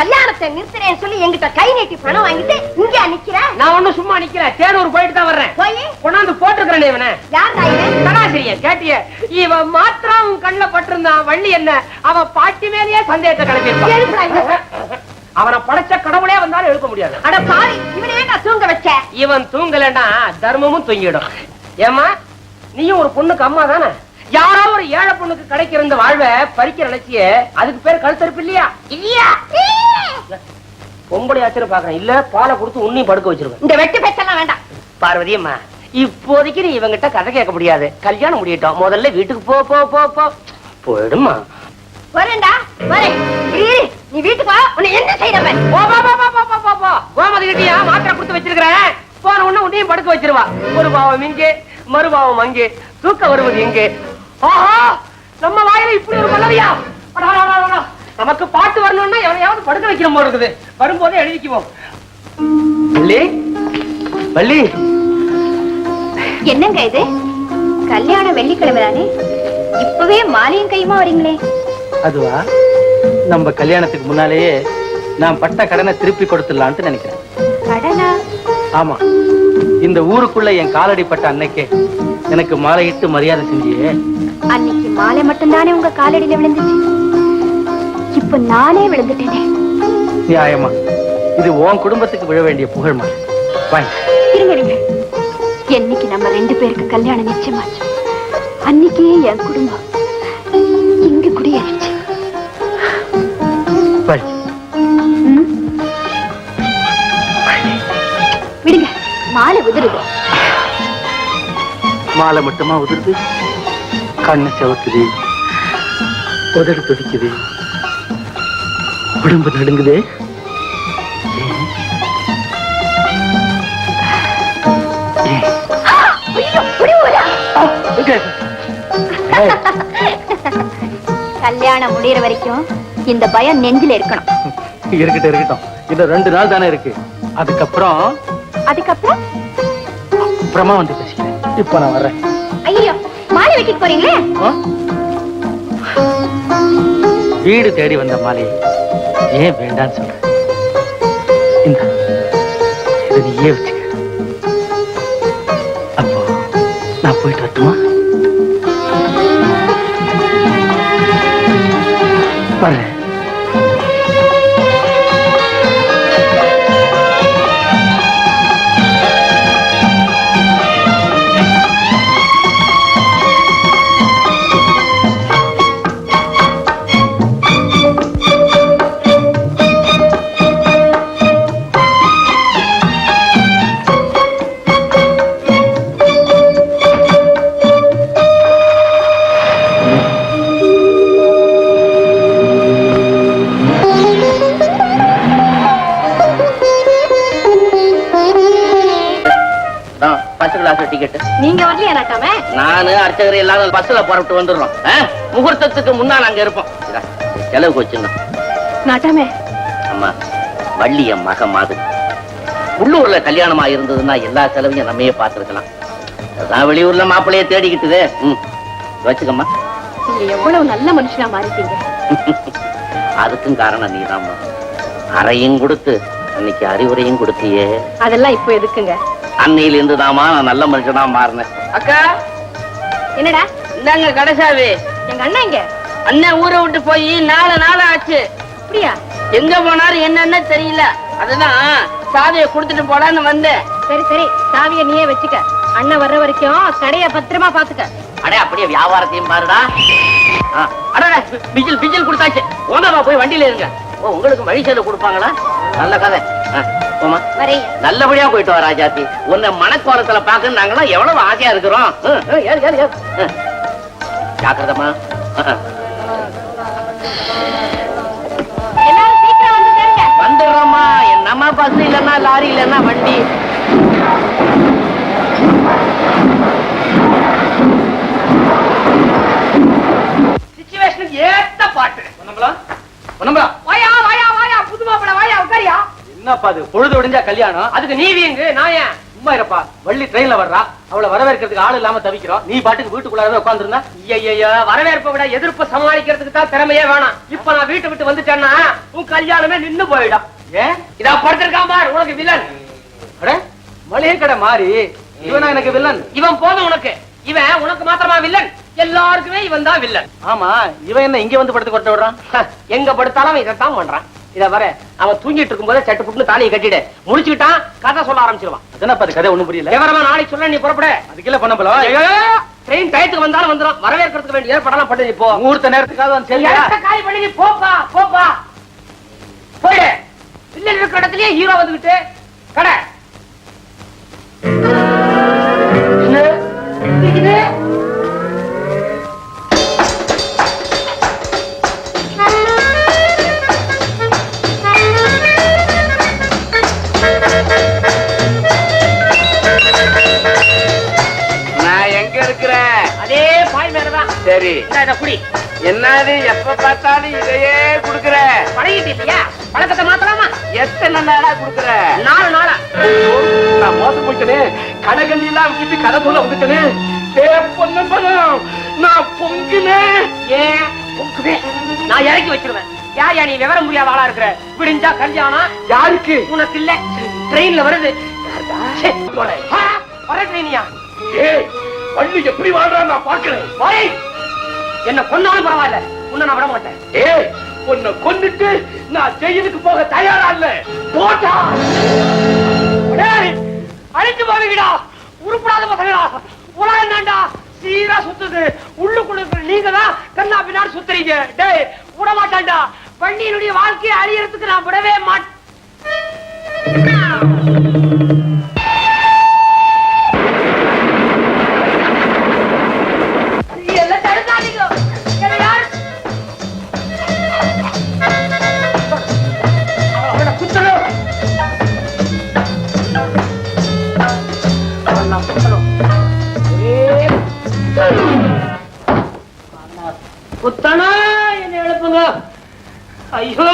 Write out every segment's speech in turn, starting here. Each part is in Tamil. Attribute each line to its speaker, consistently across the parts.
Speaker 1: கல்யாணத்தை நிறுத்துறேன்னு சொல்லி என்கிட்ட கை நீட்டி பணம் வாங்கிட்டு இங்க நிக்கிற?
Speaker 2: நான் ஒண்ணும் சும்மா நிக்கல. தேனூர் போயிட்டு தான் வர்றேன்.
Speaker 1: போய்?
Speaker 2: கொண்டாந்து போட்டுக்கிறேன் இவனை.
Speaker 1: யார்
Speaker 2: கேட்டிய. இவன் மாத்திரம் உன் கண்ணுல பட்டிருந்தான் வள்ளி என்ன? அவன் பாட்டி மேலேயே சந்தேகத்தை. கிளப்பியிருப்பான். அவனை படைச்ச கடவுளே வந்தாலும் எழுப்ப முடியாது.
Speaker 1: அட பாவி இவனே நான் தூங்க வச்ச?
Speaker 2: இவன் தூங்கலன்னா தர்மமும் தூங்கிடும். ஏமா நீயும் ஒரு பொண்ணுக்கு அம்மா தானே? யாரோ ஒரு ஏழை பொண்ணுக்கு கிடைக்கிற இந்த வாழ்வை பறிக்கிற நினைச்சிய அதுக்கு பேர் கழுத்தறுப்பு இல்லையா?
Speaker 1: இல்லையா?
Speaker 2: பொம்பளை ஆச்சரியம் பாக்குறேன். இல்ல பாலை கொடுத்து உன்னையும் படுக்க வச்சிருவேன்.
Speaker 1: இந்த வெட்டு பேச்செல்லாம் வேண்டாம்.
Speaker 2: பார்வதி இப்போதைக்கு நீ இவங்கிட்ட கதை கேட்க முடியாது. கல்யாணம் முடியட்டும். முதல்ல வீட்டுக்கு போ போ போ போ. போயிடுமா
Speaker 1: வரேன்டா வரேன். நீ வீட்டுக்கு வா. உன்னை என்ன செய்யறவன்
Speaker 2: போ போ போ போ போ போ போ. கோமதி கிட்டியா மாத்திரை கொடுத்து வச்சிருக்கிறேன் போன உடனே உன்னையும் படுக்க வச்சிருவா. ஒரு பாவம் இங்கே மறுபாவம் அங்கே. தூக்க வருவது எங்கே ஆஹா நம்ம வாயில இப்படி ஒரு பல்லவியா? அடா, அடா, அடா, அடா. நமக்கு பாட்டு வரணும்னா எவனையாவது படுக்க வைக்கிற போல இருக்குது. வரும்போதே எழுதிக்குவோம். வள்ளி வள்ளி.
Speaker 1: என்னங்க இது? கல்யாணம் வெள்ளிக்கிழமை தானே இப்பவே மாலையும் கையுமா வரீங்களே?
Speaker 3: அதுவா? நம்ம கல்யாணத்துக்கு முன்னாலேயே நான் பட்ட கடனை திருப்பி கொடுத்துடலான்ட்டு நினைக்கிறேன்.
Speaker 1: கடனா?
Speaker 3: ஆமா. இந்த ஊருக்குள்ள என் காலடி பட்ட அன்னைக்கே எனக்கு மாலையிட்டு மரியாதை செஞ்சியே.
Speaker 1: அன்னைக்கு மாலை மட்டும்தானே உங்க காலடியில விழுந்துச்சு? இப்ப நானே விழுந்துட்டேனே.
Speaker 3: நியாயமா. இது உன் குடும்பத்துக்கு விழ வேண்டிய புகழ் மாலை.
Speaker 1: இருங்க என்னைக்கு நம்ம ரெண்டு பேருக்கு கல்யாணம் நிச்சயமாச்சு. அன்னைக்கே என் குடும்பம் இங்க குடியேறிச்சு? விடுங்க. மாலை உதிருது.
Speaker 3: மாலை மட்டுமா உதிருது கண்ணு செவக்குது. உதடு துடிக்குது. உடம்பு நடுங்குது.
Speaker 1: கல்யாணம் முடியற வரைக்கும் இந்த பயம் நெஞ்சில இருக்கணும்.
Speaker 3: இருக்கட்டும் இருக்கட்டும். இன்னும் ரெண்டு நாள் தானே இருக்கு. அதுக்கப்புறம்
Speaker 1: அதுக்கப்புறம்?
Speaker 3: அப்புறமா வந்து பேசிக்கிறேன் இப்ப நான் வர்றேன்.
Speaker 1: ஐயோ மாலை வெட்டிட்டு போறீங்களே?
Speaker 3: வீடு தேடி வந்த மாலையை ஏன் வேண்டான்னு சொல்ற? இந்த இதை நீயே வச்சுக்க.
Speaker 4: அர்ச்சகர் எல்லாரும் பஸ்ல புறப்பட்டு வந்துடுறோம்? முகூர்த்தத்துக்கு முன்னால் அங்க இருப்போம். செலவுக்கு வச்சுங்க.
Speaker 1: நாட்டாமே.
Speaker 4: அம்மா வள்ளி என் மக மாது உள்ளூர்ல கல்யாணமா இருந்ததுன்னா எல்லா செலவையும் நம்மையே பார்த்திருக்கலாம். அதான் வெளியூர்ல மாப்பிள்ளைய தேடிக்கிட்டுதே. ம். வச்சுக்கம்மா.
Speaker 1: நீங்க எவ்வளவு நல்ல மனுஷனா மாறிட்டீங்க.
Speaker 4: அதுக்கும் காரணம் நீதாம்மா. அறையும் கொடுத்து அன்னைக்கு அறிவுரையும் கொடுத்தியே.
Speaker 1: அதெல்லாம் இப்போ எதுக்குங்க?
Speaker 4: அன்னையில இருந்து தாமா நான் நல்ல மனுஷனா மாறினேன்.
Speaker 2: அக்கா
Speaker 1: என்னடா?
Speaker 2: இந்தாங்க கடைசாவி.
Speaker 1: எங்க அண்ணா இங்க?
Speaker 2: அண்ணன் ஊரை விட்டு போய் நாலு நாள் ஆச்சு.
Speaker 1: அப்படியா?
Speaker 2: எங்க போனாரு என்னன்னு தெரியல. அதுதான் சாவியை கொடுத்துட்டு போலான்னு வந்தேன்.
Speaker 1: சரி சரி. சாவிய நீயே வச்சுக்க. அண்ணன் வர்ற வரைக்கும் கடைய பத்திரமா பாத்துக்க
Speaker 4: அடே அப்படியே வியாபாரத்தையும் பாருடா. ஆ, அடடே, பிஜில் பிஜில் கொடுத்தாச்சு. ஓனரா போய் வண்டியில இருங்க. உங்களுக்கு மகிழ்ச்சியில கொடுப்பாங்களா? நல்ல கதை. நல்லபடியா போயிட்டு வர ராஜாத்தி உன்னை மனக்கோலத்துல பாக்க நாங்களாம் எவ்வளவு ஆசையா இருக்கிறோம்
Speaker 1: ஜாக்கிரதமா
Speaker 4: வந்துடுறோமா என்னம்மா பஸ் இல்லன்னா லாரி இல்லன்னா வண்டி.
Speaker 2: சுச்சுவேஷனுக்கு ஏத்த பாட்டு. ஒன்னம்பளா ஒன்னம்பளா
Speaker 3: என்னப்பா அது? பொழுது விடிஞ்சா கல்யாணம்?
Speaker 2: அதுக்கு நீ வீங்கு நான் ஏன்?
Speaker 3: சும்மா இருப்பா. வள்ளி ட்ரெயின்ல வர்றா. அவளை வரவேற்கிறதுக்கு ஆள் இல்லாம தவிக்கிறோம். நீ பாட்டுக்கு வீட்டுக்குள்ளாரவே உட்காந்துருந்தா
Speaker 2: ஐயா வரவேற்பை விட எதிர்ப்பு சமாளிக்கிறதுக்கு தான் திறமையே வேணாம். இப்ப நான் வீட்டை விட்டு வந்துட்டேன்னா உன் கல்யாணமே நின்னு போயிடும்.
Speaker 3: ஏன்
Speaker 2: இதா படுத்திருக்கான் பார் உனக்கு வில்லன்.
Speaker 3: அட மளிகை கடை மாறி இவனா எனக்கு வில்லன்?
Speaker 2: இவன் போதும் உனக்கு. இவன் உனக்கு மாத்திரமா வில்லன்? எல்லாருக்குமே இவன் தான் வில்லன்.
Speaker 3: ஆமா இவன் என்ன இங்க வந்து படுத்து கொட்ட விடுறான்?
Speaker 2: எங்க படுத்தாலும் இதைத்தான் பண்றான். இத வர அவன் தூங்கிட்டு இருக்கும்போது சட்டு புட்டுன்னு தாலியை கட்டிடு. முடிச்சுக்கிட்டான் கதை சொல்ல ஆரம்பிச்சிருவான்.
Speaker 3: அதனப்பா அது கதை? ஒண்ணும் புரியல.
Speaker 2: விவரமா நாளைக்கு சொல்ல நீ புறப்படு.
Speaker 3: அதுக்கெல்லாம் பண்ண போல.
Speaker 2: ட்ரெயின் டயத்துக்கு வந்தாலும் வந்துடும் வரவேற்கிறதுக்கு வேண்டிய ஏற்பாடெல்லாம் பண்ணி போ.
Speaker 3: முகூர்த்த நேரத்துக்காக வந்து
Speaker 2: காலி பண்ணி நீ போப்பா போப்பா. போயிடு. வில்லன் இருக்கிற இடத்துலயே ஹீரோ வந்துகிட்டு கடை. இதை குடி.
Speaker 4: என்னது? எப்ப பார்த்தாலும் இதையே குடுக்குற.
Speaker 2: பழகிட்டு இல்லையா பழக்கத்தை மாத்தலாமா?
Speaker 4: எத்தனை நாளா குடுக்குற?
Speaker 2: நாலு நாளா.
Speaker 4: நான் மோசம் போயிட்டனே. கடைகண்டி எல்லாம் விட்டு கதை சொல்ல வந்துட்டனே. நான் பொங்குனேன்.
Speaker 2: ஏன்? பொங்குவே. நான் இறக்கி வச்சிருவேன். யா யா நீ விவரம் முடியாத ஆளா இருக்கிற? விடிஞ்சா கல்யாணம்.
Speaker 4: யாருக்கு?
Speaker 2: உனக்கு இல்ல ட்ரெயின்ல வருது. வர ட்ரெயினியா?
Speaker 4: ஏய் பள்ளி எப்படி வாழ்றா நான் பாக்குறேன்
Speaker 2: என்ன கொன்னாலும் பரவாயில்ல. உன்னை நான் விட மாட்டேன்.
Speaker 4: ஏய் உன்னை கொன்னுட்டு நான் ஜெயிலுக்கு போக தயாரா இல்ல. போட்டா
Speaker 2: அழிஞ்சு போவீங்கடா உருப்படாத பசங்களா. உலகம் தாண்டா சீரா சுத்துது. உள்ளுக்குள்ள இருக்கிற நீங்க தான் கண்ணா பின்னாடி சுத்துறீங்க. டேய் விட மாட்டான்டா வண்டியினுடைய வாழ்க்கையை அழியறதுக்கு நான் விடவே மாட்டேன்.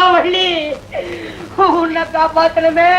Speaker 2: ஐயோ வள்ளி உன்னை காப்பாத்தணுமே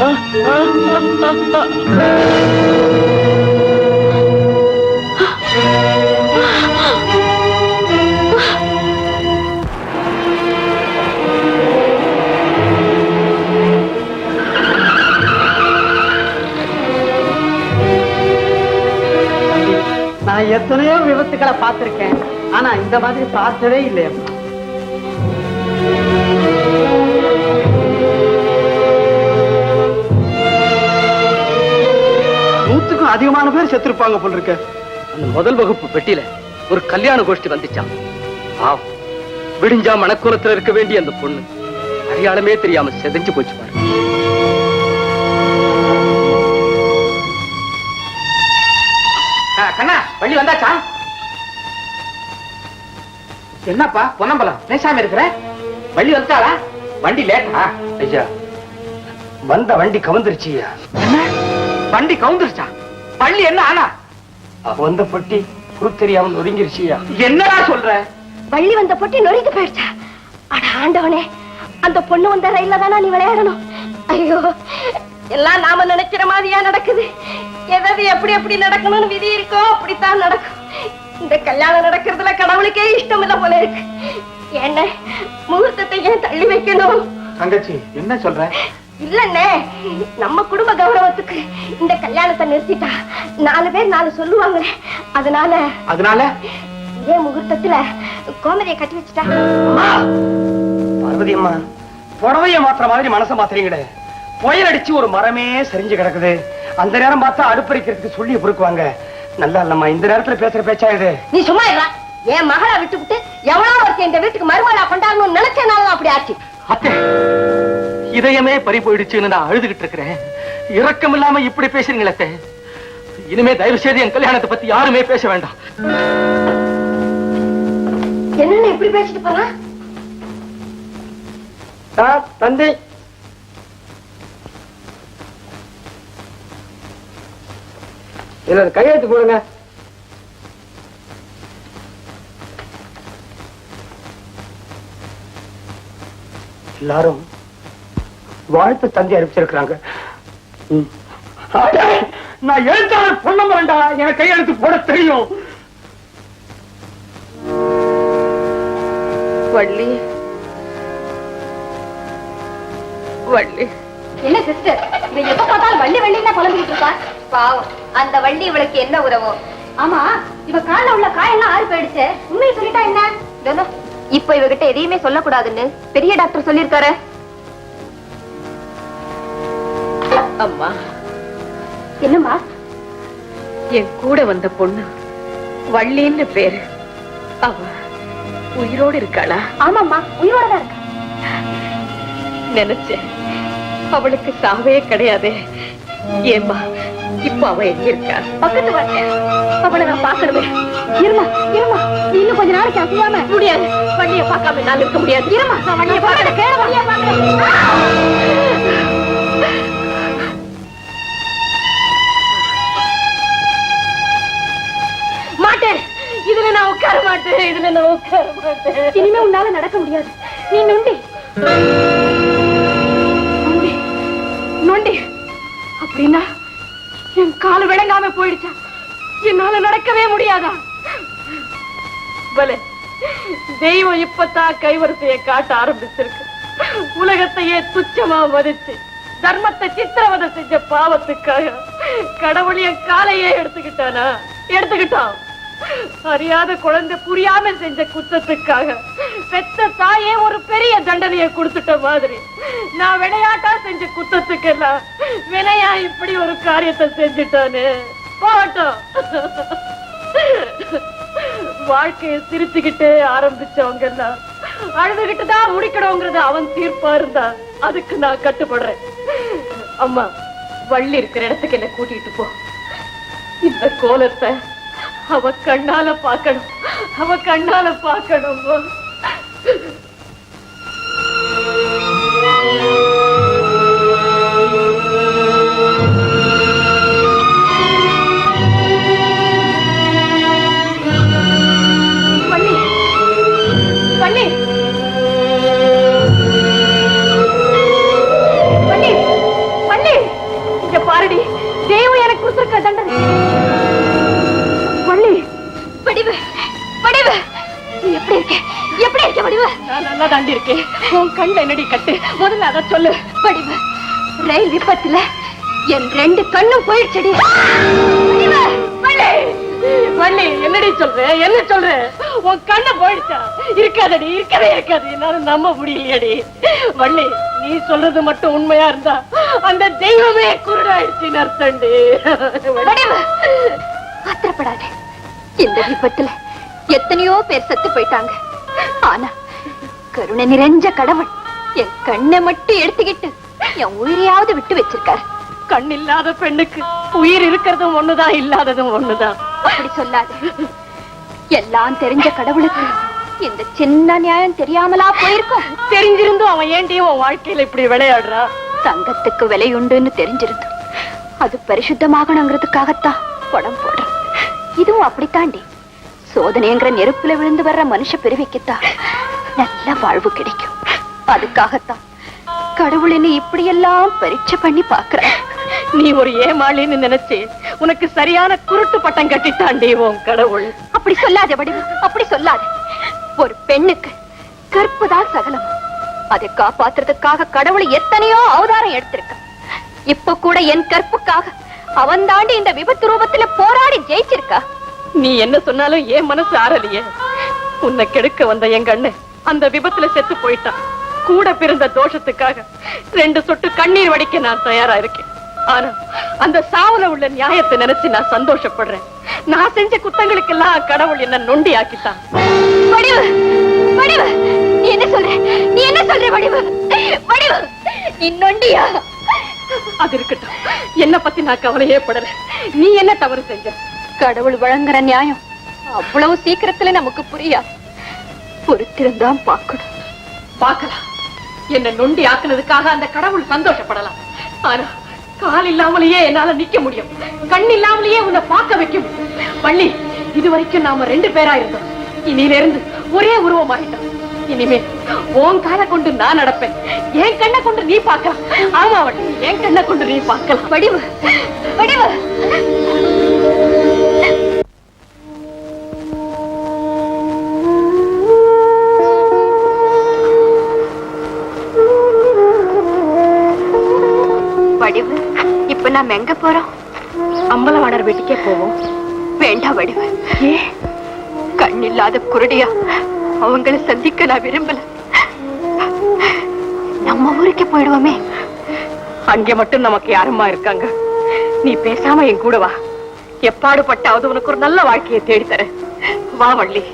Speaker 5: நான் எத்தனையோ விபத்துக்களை பார்த்திருக்கேன். ஆனா இந்த மாதிரி பார்த்ததே இல்லையம்மா. நூத்துக்கும் அதிகமான பேர் செத்துருப்பாங்க போல இருக்க
Speaker 3: அந்த முதல் வகுப்பு பெட்டியில ஒரு கல்யாண கோஷ்டி வந்துச்சான் பாவம் விடிஞ்சா மணக்கோலத்துல இருக்க வேண்டிய அந்த பொண்ணு அடையாளமே தெரியாம செதஞ்சு போச்சு பாரு.
Speaker 2: கண்ணா வள்ளி வந்தாச்சா? என்னப்பா பொன்னம்பலம் பேசாம இருக்கிற? வள்ளி வந்துட்டாளா? வண்டி லேட்டா?
Speaker 3: ஐயா வந்த வண்டி கவுந்துருச்சியா
Speaker 2: என்ன? வண்டி கவுந்துருச்சா? பள்ளி என்ன ஆனா?
Speaker 3: வந்த பொட்டி குரு தெரியாம ஒதுங்கிருச்சியா
Speaker 2: என்னடா சொல்ற?
Speaker 1: வள்ளி வந்த பொட்டி நொறுங்கி போயிடுச்சா? அட ஆண்டவனே அந்த பொண்ணு வந்த ரயில்ல தானா நீ விளையாடணும்? ஐயோ எல்லாம் நாம நினைக்கிற மாதிரியா நடக்குது? எதாவது எப்படி எப்படி நடக்கணும்னு விதி இருக்கோ அப்படித்தான் நடக்கும். இந்த கல்யாணம் நடக்கிறதுல கடவுளுக்கே இஷ்டம் இல்ல போல இருக்கு. என்ன முகூர்த்தத்தை
Speaker 6: ஏன் தள்ளி வைக்கணும்?
Speaker 3: தங்கச்சி என்ன சொல்ற?
Speaker 6: இல்லண்ணே நம்ம குடும்ப கௌரவத்துக்கு இந்த கல்யாணத்தை நிறுத்திட்டா நாலு பேர் நாலு சொல்லுவாங்களே அதனால
Speaker 3: அதனால?
Speaker 6: இதே முகூர்த்தத்துல கோமதியை கட்டி வச்சுட்டா.
Speaker 7: பார்வதி அம்மா புடவைய மாத்திர மாதிரி மனச மாத்திரீங்களே புயல் அடிச்சு ஒரு மரமே சரிஞ்சு கிடக்குது. அந்த நேரம் பார்த்தா அடுப்பறிக்கிறதுக்கு சொல்லி பொறுக்குவாங்க. நல்லா இல்லம்மா இந்த நேரத்துல பேசுற பேச்சா இது?
Speaker 6: நீ சும்மா இருடா. என் மகளை விட்டுவிட்டு எவ்வளவு ஒருத்தன் இந்த வீட்டுக்கு மருமகளா கொண்டாடணும்னு நினைச்சனாலும் அப்படி ஆச்சு.
Speaker 3: அத்தை இதயமே பறி போயிடுச்சுன்னு நான் அழுதுகிட்டு இருக்கிறேன். இரக்கம் இல்லாம இப்படி பேசுறீங்களே அத்தை. இனிமே தயவு செய்து என் கல்யாணத்தை பத்தி யாருமே பேச வேண்டாம்.
Speaker 6: என்னன்னு இப்படி பேசிட்டு
Speaker 7: தந்தை. இதுல கையெழுத்து போடுங்க. எல்லாரும் வாழ்த்து தந்தி அறிவிச்சிருக்கிறாங்க. நான் எழுத்தாளர் பொண்ண வேண்டா எனக்கு கையெழுத்து போட தெரியும்.
Speaker 6: வள்ளி. வள்ளி. என்ன சிஸ்டர் இவ எப்ப பார்த்தாலும் வள்ளி வள்ளின்னா புலம்பிட்டு இருக்கா? பாவம். அந்த வள்ளி இவளுக்கு என்ன உறவோ ஆமா இவ கால்ல உள்ள காயெல்லாம் ஆறி போயிடுச்சு. உண்மையை சொல்லிட்டா என்ன? தோனோ இப்ப இவகிட்ட எதையுமே சொல்லக்கூடாதுன்னு பெரிய டாக்டர் சொல்லிருக்காரு
Speaker 8: அம்மா.
Speaker 6: என்னம்மா?
Speaker 8: என் கூட வந்த பொண்ணு வள்ளின்னு பேரு. அவ உயிரோடு இருக்காளா?
Speaker 6: ஆமாம்மா உயிரோட தான் இருக்கா?
Speaker 8: நினைச்சேன். அவளுக்கு சாவே கிடையாதே. ஏம்மா இப்ப அவ எங்க இருக்கா?
Speaker 6: பக்கத்து அவளை நான் பாக்கணுமே இருமா இருமா. இன்னும் கொஞ்ச நாளைக்கு அசையாம. முடியாது. வண்டியை பார்க்காம என்னால இருக்க முடியாது. இருமா. நான் வண்டியை பார்க்கல. கேள வண்டியை பார்க்கல. இதுல நான் உட்கார மாட்டேன் இனிமே உன்னால நடக்க முடியாது. நீ நொண்டி. நொண்டி. நொண்டி. அப்படின்னா என் கால விளங்காம போயிடுச்சா? என்னால நடக்கவே முடியாதா? பல தெய்வம் இப்பத்தான் கைவரிசையை காட்ட ஆரம்பிச்சிருக்கு. உலகத்தையே துச்சமா மதிச்சு தர்மத்தை சித்திரவதை செஞ்ச பாவத்துக்காக கடவுள் என் காலையே எடுத்துக்கிட்டானா? எடுத்துக்கிட்டான். அறியாத குழந்தை புரியாம செஞ்ச குத்தத்துக்காக பெத்த தாயே ஒரு பெரிய தண்டனையை கொடுத்துட்ட மாதிரி. நான் விளையாட்டா செஞ்ச குத்தத்துக்கெல்லாம் வினையா இப்படி ஒரு காரியத்தை செஞ்சுட்டானு. போகட்டும். வாழ்க்கையை சிரிச்சுக்கிட்டே ஆரம்பிச்சவங்க எல்லாம் அழுதுகிட்டு தான் முடிக்கணுங்கிறது அவன் தீர்ப்பா இருந்தா அதுக்கு நான் கட்டுப்படுறேன். அம்மா வள்ளி இருக்கிற இடத்துக்கு என்ன கூட்டிட்டு போ. இந்த கோலத்தை அவ கண்ணால பார்க்கணும். அவ கண்ணால பார்க்கணும். தாண்டி இருக்கேன் உன் கண்ணுல என்னடி கட்டு? முதல்ல அத சொல்லு. படிவ. ரயில் விபத்துல என் ரெண்டு கண்ணும் போயிடுச்சடி. வள்ளி. என்னடி சொல்ற? என்ன சொல்ற? உன் கண்ணு போயிடுச்சா? இருக்காதடி இருக்கவே இருக்காது. என்னால நம்ப முடியலையடி. வள்ளி நீ சொல்றது மட்டும் உண்மையா இருந்தா அந்த தெய்வமே குருடாயிடுச்சு அர்த்தம்டி.
Speaker 9: ஆத்திரப்படாத. இந்த விபத்துல எத்தனையோ பேர் செத்து போயிட்டாங்க. ஆனா கருணை நிறைஞ்ச கடவுள். என் கண்ணை மட்டும் எடுத்துக்கிட்டு என் உயிரையாவது விட்டு வச்சிருக்காரு.
Speaker 8: கண் இல்லாத பெண்ணுக்கு உயிர் இருக்கிறதும் ஒண்ணுதான் இல்லாததும் ஒண்ணுதான்
Speaker 9: அப்படி சொல்லாத. எல்லாம் தெரிஞ்ச கடவுளுக்கு இந்த சின்ன நியாயம் தெரியாமலா போயிருக்கும்?
Speaker 8: தெரிஞ்சிருந்தும் அவன் ஏண்டி உன் வாழ்க்கையில இப்படி விளையாடுறா?
Speaker 9: தங்கத்துக்கு விலை உண்டுன்னு தெரிஞ்சிருந்து அது பரிசுத்தமாகணுங்கிறதுக்காகத்தான் படம் போடுறோம் இதுவும் அப்படித்தாண்டி. சோதனைங்கிற நெருப்புல விழுந்து வர்ற மனுஷ பிரிவிக்குத்தான் நல்ல வாழ்வு கிடைக்கும். அதுக்காகத்தான் கடவுள் என்ன இப்படியெல்லாம் பரீட்சை பண்ணி பாக்குற
Speaker 8: நீ ஒரு ஏமாளின்னு நினைச்சு உனக்கு சரியான குருட்டு பட்டம் கட்டிட்டாண்டி உன் கடவுள்.
Speaker 9: அப்படி சொல்லாத வடிவு அப்படி சொல்லாத. ஒரு பெண்ணுக்கு கற்பு தான் சகலம். அதை காப்பாத்துறதுக்காக கடவுள் எத்தனையோ அவதாரம் எடுத்திருக்க இப்ப கூட என் கற்புக்காக அவன் தாண்டி இந்த விபத்து ரூபத்துல போராடி ஜெயிச்சிருக்கா.
Speaker 6: நீ என்ன சொன்னாலும் ஏன் மனசு ஆறலையே? உன்னை கெடுக்க வந்த எங்கண்ணு அந்த விபத்துல செத்து போயிட்டான். கூட பிறந்த தோஷத்துக்காக ரெண்டு சொட்டு கண்ணீர் வடிக்க நான் தயாரா இருக்கேன். ஆனா அந்த சாவுல உள்ள நியாயத்தை நினைச்சு நான் சந்தோஷப்படுறேன். நான் செஞ்ச குத்தங்களுக்கெல்லாம் கடவுள் என்ன நொண்டி ஆக்கிட்டான்
Speaker 9: வடிவு வடிவு நீ என்ன சொல்ற? நீ என்ன சொல்ற வடிவு? வடிவு நீ நொண்டியா?
Speaker 6: அது இருக்கட்டும். என்ன பத்தி நான் கவலையே படல. நீ என்ன தவறு செஞ்ச?
Speaker 9: கடவுள் வழங்குற நியாயம் அவ்வளவு சீக்கிரத்துல நமக்கு புரியா? பொறுத்திருந்தான் பார்க்கணும்.
Speaker 6: பார்க்கலாம். என்ன நொண்டி ஆக்குனதுக்காக அந்த கடவுள் சந்தோஷப்படலாம். ஆனா கால் இல்லாமலேயே என்னால நிக்க முடியும். கண் இல்லாமலேயே உன்னை பார்க்க வைக்க முடியும் வள்ளி இது வரைக்கும் நாம ரெண்டு பேரா இருந்தோம். இனியில இருந்து ஒரே உருவமாயிட்டோம் இனிமே உன் காலை கொண்டு நான் நடப்பேன். என் கண்ணை கொண்டு நீ பார்க்கலாம். ஆமா வள்ளி என் கண்ணை கொண்டு நீ பார்க்கலாம்.
Speaker 9: வடிவு வடிவு. நாம எங்க போறோம்?
Speaker 6: அம்பலவாணர் வீட்டுக்கே போவோம்.
Speaker 9: வேண்டாம் வடிவு. கண் இல்லாத குருடியா அவங்கள சந்திக்க நான் விரும்பல. நம்ம ஊருக்கு போயிடுவோமே.
Speaker 6: அங்கே மட்டும் நமக்கு யாரும்மா இருக்காங்க? நீ பேசாம என் கூட வா. எப்பாடுபட்டாவது உனக்கு ஒரு நல்ல வாழ்க்கையை தேடித்தரேன். வா வள்ளி.